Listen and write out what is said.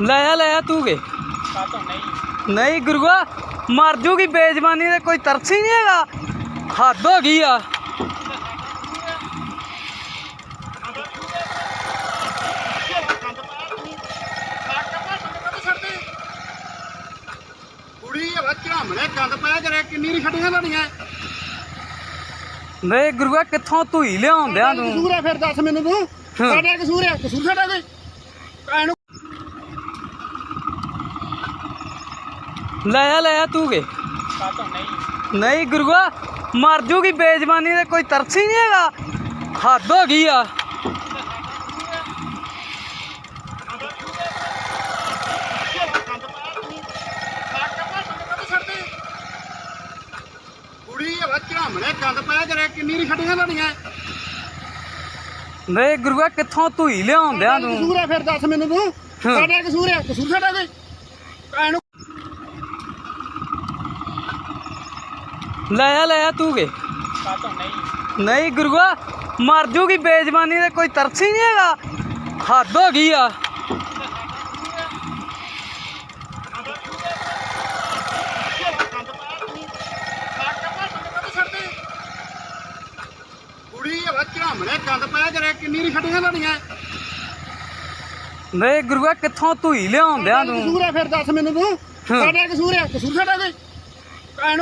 ਲੈ ਆ ਲੈ ਆ ਤੂੰ ਕੇ? ਨਹੀਂ ਗੁਰੂਆ ਮਰ ਜੂਗੀ ਬੇਜ਼ਬਾਨੀ ਤੇ ਕੋਈ ਤਰਸ ਹੀ ਨਹੀਂ ਹੈਗਾ। ਹੱਦ ਹੋ ਗਈ ਆ। ਨਹੀਂ ਗੁਰੂਆ ਕਿੱਥੋਂ ਧੂਈ ਲਿਆਉਂਦਿਆਂ ਤੂੰ? ਕਸੂਰ ਹੈ ਫਿਰ ਦੱਸ ਮੈਨੂੰ ਤੂੰ। ਸਾਡਾ ਕਸੂਰ ਹੈ ਕਸੂਰ ਸਾਡਾ ਕੋਈ? ਭੈਣ ਲੈ ਆ ਲੈ ਆ ਤੂੰ ਕੇ? ਨਹੀਂ ਨਹੀਂ ਗੁਰੂਆ ਮਰ ਜੂਗੀ ਬੇਜ਼ਬਾਨੀ ਤੇ ਕੋਈ ਤਰਸ ਹੀ ਨਹੀਂ ਹੈਗਾ। ਹੱਦ ਹੋ ਗਈ ਆ। ਝਾਮਣੇ ਗੰਦ ਪਾਇਆ ਜਰੇ ਕਿੰਨੀ ਰੀ ਛੱਡੀਆਂ ਤੁਹਾਡੀਆਂ? ਨਹੀਂ ਗੁਰੂਆ ਕਿੱਥੋਂ ਧੂਈ ਲਿਆਉਂਦਿਆਂ ਤੂੰ? ਕਸੂਰ ਹੈ ਫਿਰ ਦੱਸ ਮੈਨੂੰ ਤੂੰ। ਸਾਡਾ ਕਸੂਰ ਹੈ ਕਸੂਰ ਸਾਡਾ ਕੋਈ? ਲੈ ਆ ਲੈ ਆ ਤੂੰ ਕੇ? ਨਹੀਂ ਗੁਰੂਆ ਮਰ ਜੂਗੀ ਬੇਜ਼ਬਾਨੀ ਤੇ ਕੋਈ ਤਰਸ ਹੀ ਨਹੀਂ ਹੈਗਾ। ਹੱਦ ਹੋ ਗਈ ਆ। ਨਹੀਂ ਗੁਰੂਆ ਕਿੱਥੋਂ ਧੂਈ ਲਿਆਉਂਦਿਆਂ ਤੂੰ? ਕਸੂਰ ਹੈ ਫਿਰ ਦੱਸ ਮੈਨੂੰ ਤੂੰ। ਸਾਡਾ ਕਸੂਰ ਹੈ ਕਸੂਰ ਸਾਡਾ ਕੋਈ? ਭੈਣ ਨੂੰ